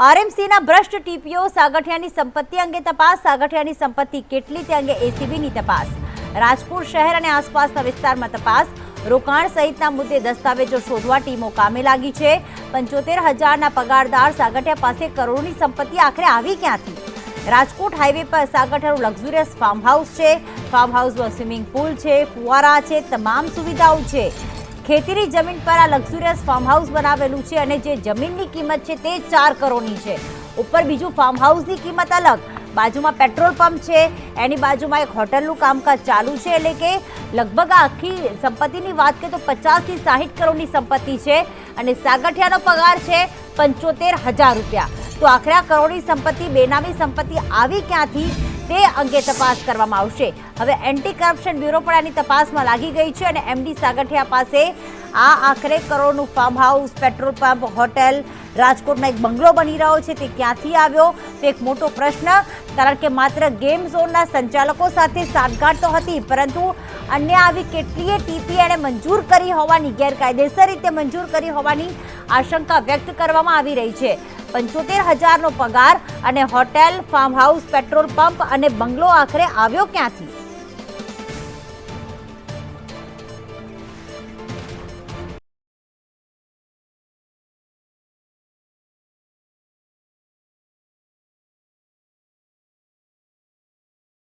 આરએમસીના ભ્રષ્ટ ટીપીઓ સાગઠિયાની સંપત્તિ અંગે તપાસ, સાગઠિયાની સંપત્તિ કેટલી તે અંગે એસીબીની તપાસ. રાજપુર શહેર અને આસપાસના વિસ્તારમાં તપાસ. રોકાણ સહિતના મુદ્દે દસ્તાવેજો શોધવા ટીમો કામે લાગી છે. પંચોતેર હજારના પગારદાર સાગઠિયા પાસે કરોડોની સંપત્તિ આખરે આવી ક્યાંથી? રાજકોટ હાઈવે પર સાગઠિયાનું લક્ઝુરિયસ ફાર્મ હાઉસ છે. ફાર્મ હાઉસમાં સ્વિમિંગ પુલ છે, ફુવારા છે, તમામ સુવિધાઓ છે. ખેતીની જમીન પર આ લક્ઝુરિયસ ફાર્મ હાઉસ બનાવેલું છે અને જે જમીનની કિંમત છે તે ચાર કરોડની છે. ઉપર બીજું ફાર્મ હાઉસની કિંમત અલગ. બાજુમાં પેટ્રોલ પંપ છે, એની બાજુમાં એક હોટલનું કામકાજ ચાલુ છે, એટલે કે લગભગ આખી સંપત્તિની વાત કરીએ તો પચાસથી સાહીઠ કરોડની સંપત્તિ છે અને સાગઠિયાનો પગાર છે પંચોતેર હજાર રૂપિયા. તો આખરે આ કરોડની સંપત્તિ, બેનામી સંપત્તિ આવી ક્યાંથી તે અંગે તપાસ કરવામાં આવશે. હવે એન્ટી કરપ્શન બ્યુરો પણ આની તપાસમાં લાગી ગઈ છે અને એમડી સાગઠિયા પાસે આ આખરે કરોડનું farm house petrol pump hotel રાજકોટમાં એક બંગલો બની રહ્યો છે. તે ક્યાંથી આવ્યો? તે એક મોટો પ્રશ્ન, કારણ કે માત્ર ગેમ ઝોનના સંચાલકો સાથે સાંઠગાંઠ તો હતી, પરંતુ અન્ય આવી કેટલીય ટીપી એણે મંજૂર કરી હોવાની ગેરકાયદેસર રીતે મંજૂર કરી હોવાની આશંકા વ્યક્ત કરવામાં આવી રહી છે. પંચોતેર હજારનો પગાર અને hotel farm house petrol pump અને બંગલો આખરે આવ્યો ક્યાંથી?